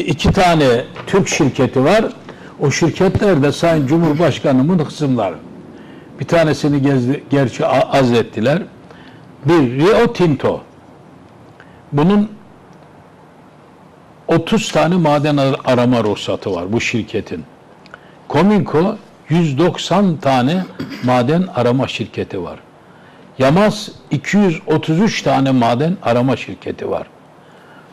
İki tane Türk şirketi var. O şirketler de Sayın Cumhurbaşkanımın kısımları. Bir tanesini gezdi, gerçi a- azlettiler. Bir Rio Tinto. Bunun 30 tane maden ar- arama ruhsatı var bu şirketin. Cominco 190 tane maden arama şirketi var. Yamaz 233 tane maden arama şirketi var.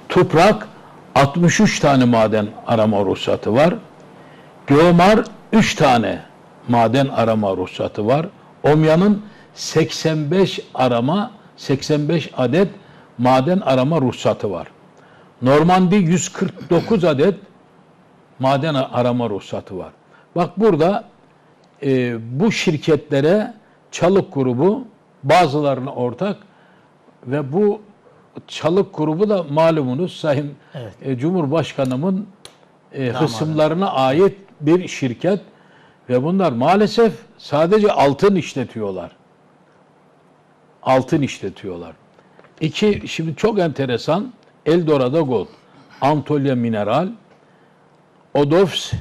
Tuprak 63 tane maden arama ruhsatı var. Geomar 3 tane maden arama ruhsatı var. Omya'nın 85 arama 85 adet maden arama ruhsatı var. Normandi 149 adet maden arama ruhsatı var. Bak burada e, bu şirketlere Çalık grubu bazılarına ortak ve bu Çalık grubu da malumunuz Sayın Evet. e, Cumhurbaşkanımın e, hısımlarına ait bir şirket ve bunlar maalesef sadece altın işletiyorlar. Altın işletiyorlar. İki, şimdi çok enteresan Eldorado Gold, Antalya Mineral, Odofs,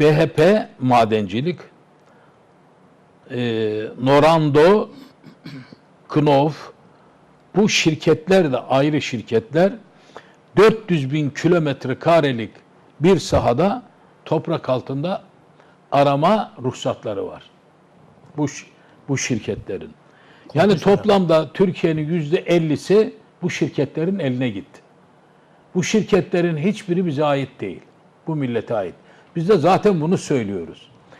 BHP Madencilik, e, Norando, Knof, bu şirketler de ayrı şirketler 400 bin kilometre karelik bir sahada toprak altında arama ruhsatları var. Bu bu şirketlerin. Yani toplamda Türkiye'nin yüzde 50'si bu şirketlerin eline gitti. Bu şirketlerin hiçbiri bize ait değil. Bu millete ait. Biz de zaten bunu söylüyoruz.